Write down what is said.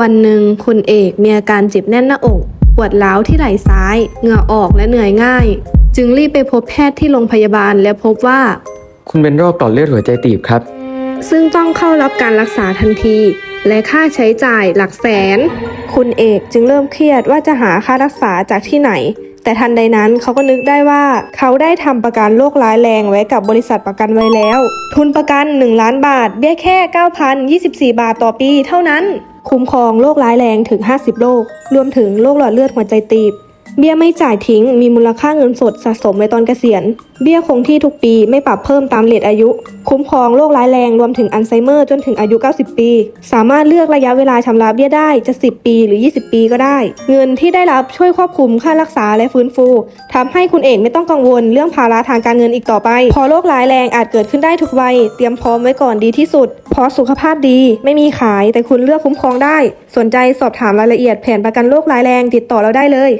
วันหนึ่งคุณเอกมีอาการเจ็บแน่นหน้าอก ปวดร้าวที่ไหล่ซ้าย เหงื่อออกและเหนื่อยง่าย จึงรีบไปพบแพทย์ที่โรงพยาบาลและพบว่า คุณเป็นโรคต่อดเลือดหัวใจตีบครับ ซึ่งต้องเข้ารับการรักษาทันที และค่าใช้จ่ายหลักแสน คุณเอกจึงเริ่มเครียดว่าจะหาค่ารักษาจากที่ไหน แต่ทันใดนั้นเขาก็นึกได้ว่า เขาได้ทำประกันโรคร้ายแรงไว้กับบริษัทประกันไว้แล้ว ทุนประกัน 1 ล้านบาทเบี้ยแค่ 9,024 บาทต่อปีเท่านั้น คุ้มครองโรคร้ายแรงถึง 50 โรค รวมถึงโรคหลอดเลือดหัวใจตีบ เบี้ยไม่จ่ายทิ้งมีมูลค่าเงินสดสะสมในตอนเกษียณ เบี้ยคงที่ทุกปีไม่ปรับเพิ่มตามเลทอายุ คุ้มครองโรคร้ายแรงรวมถึงอัลไซเมอร์จนถึงอายุ 90 ปี สามารถเลือกระยะเวลาชำระเบี้ยได้จะ 10 ปีหรือ 20 ปีก็ได้ เงินที่ได้รับช่วยควบคุมค่ารักษาและฟื้นฟูทำให้คุณเอกไม่ต้องกังวลเรื่องภาระทางการเงินอีกต่อไป พอโรคร้ายแรงอาจเกิดขึ้นได้ทุกวัยเตรียมพร้อมไว้ก่อนดีที่สุดเพราะสุขภาพดีไม่มีขายแต่คุณเลือกคุ้มครองได้ สนใจสอบถามรายละเอียดแผนประกันโรคร้ายแรงติดต่อเราได้เลย